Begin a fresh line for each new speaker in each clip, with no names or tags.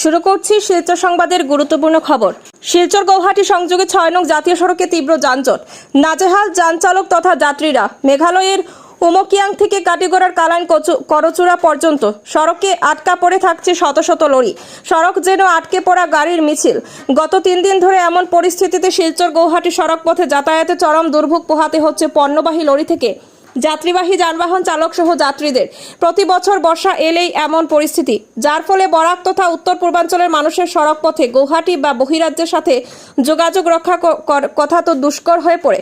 শুরু করছি শিলচর সংবাদের গুরুত্বপূর্ণ খবর। শিলচর গৌহাটি সংযোগে ছয় নং জাতীয় সড়কে তীব্র যানজট। নাজেহাল যান চালক তথা যাত্রীরা মেঘালয়ের উমকিয়াং থেকে কাটিগড়ার কালান করচুরা পর্যন্ত সড়কে আটকা পড়ে থাকছে শত শত লরি। সড়ক যেন আটকে পড়া গাড়ির মিছিল। গত তিন দিন ধরে এমন পরিস্থিতিতে শিলচর গৌহাটি সড়ক পথে যাতায়াতে চরম দুর্ভোগ পোহাতে হচ্ছে পণ্যবাহী লরি থেকে। যাত্রীবাহী যানবাহন চালক সহ যাত্রীদের প্রতি বছর বর্ষা এলেই এমন পরিস্থিতি যার ফলে বরাক তথা উত্তর পূর্বাঞ্চলের মানুষের সড়ক পথে গৌহাটি বা বহিরাজ্যের সাথে যোগাযোগ রক্ষা ক- কর- কথা তো দুষ্কর হয়ে পড়ে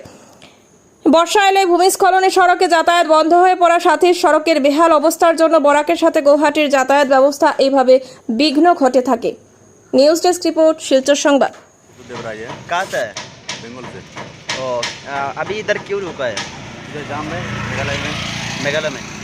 বর্ষা এলে ভূমিস্খলনে সড়কে যাতায়াত বন্ধ হয়ে পড়ার সাথে সড়কের বেহাল অবস্থার জন্য বরাকের সাথে গৌহাটির যাতায়াত ব্যবস্থা এইভাবে বিঘ্ন ঘটে থাকে নিউজ ডেস্ক রিপোর্ট শিলচর সংবাদ
देवराज है
कहाँ से है
बंगाल से
ओ आ, अभी इधर क्यों रुका है
इधर जाम है मेघालय में
मेघालय में।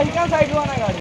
は悲観さえ言わないが